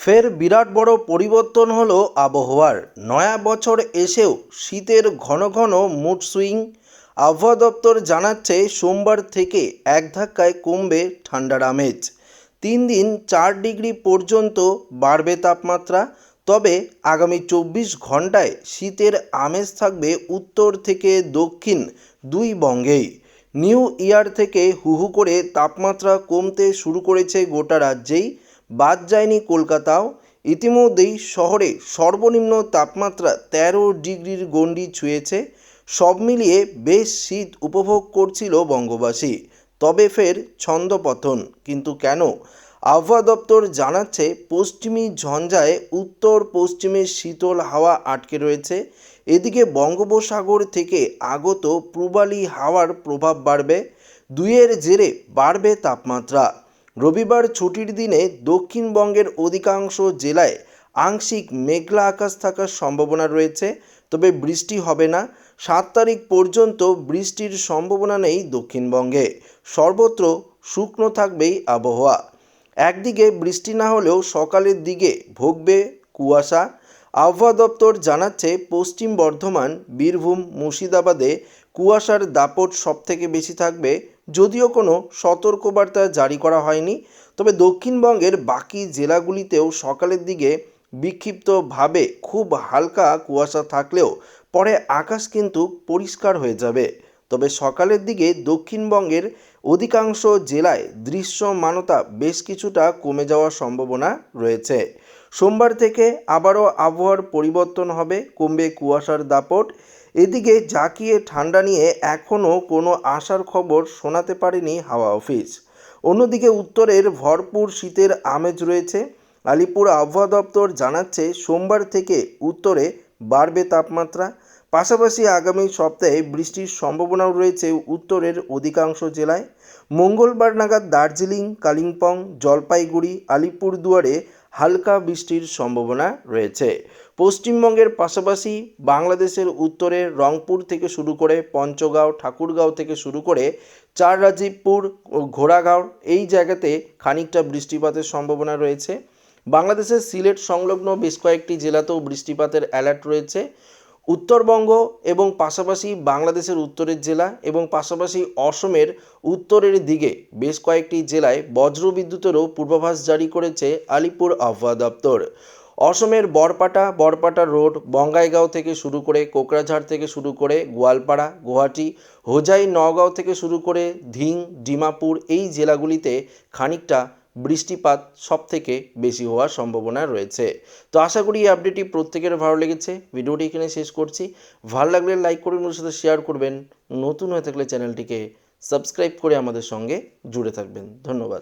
ফের বিরাট বড় পরিবর্তন হলো আবহাওয়ার। নয়া বছর এসেও শীতের ঘন ঘন মুড সুইং আবহাওয়া দপ্তর জানাচ্ছে সোমবার থেকে এক ধাক্কায় কমবে ঠান্ডার আমেজ। তিন দিন চার ডিগ্রি পর্যন্ত বাড়বে তাপমাত্রা, তবে আগামী চব্বিশ ঘন্টায় শীতের আমেজ থাকবে উত্তর থেকে দক্ষিণ দুই বঙ্গেই। নিউ ইয়ার থেকে হু হু করে তাপমাত্রা কমতে শুরু করেছে গোটা রাজ্যেই। বাদ যায়নি কলকাতাও। ইতিমধ্যেই শহরে সর্বনিম্ন তাপমাত্রা তেরো ডিগ্রির গণ্ডি ছুঁয়েছে। সব মিলিয়ে বেশ শীত উপভোগ করছিল বঙ্গবাসী। তবে ফের ছন্দপতন। কিন্তু কেন? আবহাওয়া দপ্তর জানাচ্ছে, পশ্চিমী ঝঞ্ঝায় উত্তর পশ্চিমে শীতল হাওয়া আটকে রয়েছে। এদিকে বঙ্গোপসাগর থেকে আগত পূবালি হাওয়ার প্রভাব বাড়বে। দুইয়ের জেরে বাড়বে তাপমাত্রা। রবিবার ছুটির দিনে দক্ষিণবঙ্গের অধিকাংশ জেলায় আংশিক মেঘলা আকাশ থাকার সম্ভাবনা রয়েছে, তবে বৃষ্টি হবে না। সাত তারিখ পর্যন্ত বৃষ্টির সম্ভাবনা নেই দক্ষিণবঙ্গে। সর্বত্র শুকনো থাকবেই আবহাওয়া। একদিকে বৃষ্টি না হলেও সকালের দিকে ভোগবে কুয়াশা। আবহাওয়া দপ্তর জানাচ্ছে, পশ্চিম বর্ধমান, বীরভূম, মুর্শিদাবাদে কুয়াশার দাপট সবথেকে বেশি থাকবে, যদিও কোনো সতর্কবার্তা জারি করা হয়নি। তবে দক্ষিণবঙ্গের বাকি জেলাগুলিতেও সকালের দিকে বিক্ষিপ্তভাবে খুব হালকা কুয়াশা থাকলেও পরে আকাশ কিন্তু পরিষ্কার হয়ে যাবে। তবে সকালের দিকে দক্ষিণবঙ্গের অধিকাংশ জেলায় দৃশ্যমানতা বেশ কিছুটা কমে যাওয়ার সম্ভাবনা রয়েছে। সোমবার থেকে আবারও আবহাওয়ার পরিবর্তন হবে, কমবে কুয়াশার দাপট। এদিকে জাকিয়ে ঠান্ডা নিয়ে এখনও কোনো আশার খবর শোনাতে পারেনি হাওয়া অফিস। অন্যদিকে উত্তরের ভরপুর শীতের আমেজ রয়েছে। আলিপুর আবহাওয়া দপ্তর জানাচ্ছে, সোমবার থেকে উত্তরে বাড়বে তাপমাত্রা। পাশাপাশি আগামী সপ্তাহে বৃষ্টির সম্ভাবনাও রয়েছে উত্তরের অধিকাংশ জেলায়। মঙ্গলবার নাগাদ দার্জিলিং, কালিম্পং, জলপাইগুড়ি, আলিপুরদুয়ারে হালকা বৃষ্টির সম্ভাবনা রয়েছে। পশ্চিমবঙ্গের পাশাপাশি বাংলাদেশের উত্তরে রংপুর থেকে শুরু করে পঞ্চগাঁও, ঠাকুরগাঁও থেকে শুরু করে চার রাজীবপুর ও ঘোড়াগাঁও এই জায়গাতে খানিকটা বৃষ্টিপাতের সম্ভাবনা রয়েছে। বাংলাদেশের সিলেট সংলগ্ন বেশ কয়েকটি জেলাতেও বৃষ্টিপাতের অ্যালার্ট রয়েছে। উত্তরবঙ্গ এবং পাশাপাশি বাংলাদেশের উত্তরের জেলা এবং পাশাপাশি অসমের উত্তরের দিকে বেশ কয়েকটি জেলায় বজ্রবিদ্যুতেরও পূর্বাভাস জারি করেছে আলিপুর আবহাওয়া দপ্তর। অসমের বরপাটা বরপাটা রোড, বঙ্গাইগাঁও থেকে শুরু করে কোকরাঝাড় থেকে শুরু করে গোয়ালপাড়া, গুয়াহাটি, হোজাই নগাঁও থেকে শুরু করে ধিং, ডিমাপুর এই জেলাগুলিতে খানিকটা বৃষ্টিপাত সব থেকে বেশি হওয়ার সম্ভাবনা রয়েছে। তো আশা করি এই আপডেটটি প্রত্যেকের ভালো লেগেছে। ভিডিওটি এখানে শেষ করছি। ভালো লাগলে লাইক করবেন ওর সাথে শেয়ার করবেন। নতুন হয়ে থাকলে চ্যানেলটিকে সাবস্ক্রাইব করে আমাদের সঙ্গে জুড়ে থাকবেন। ধন্যবাদ।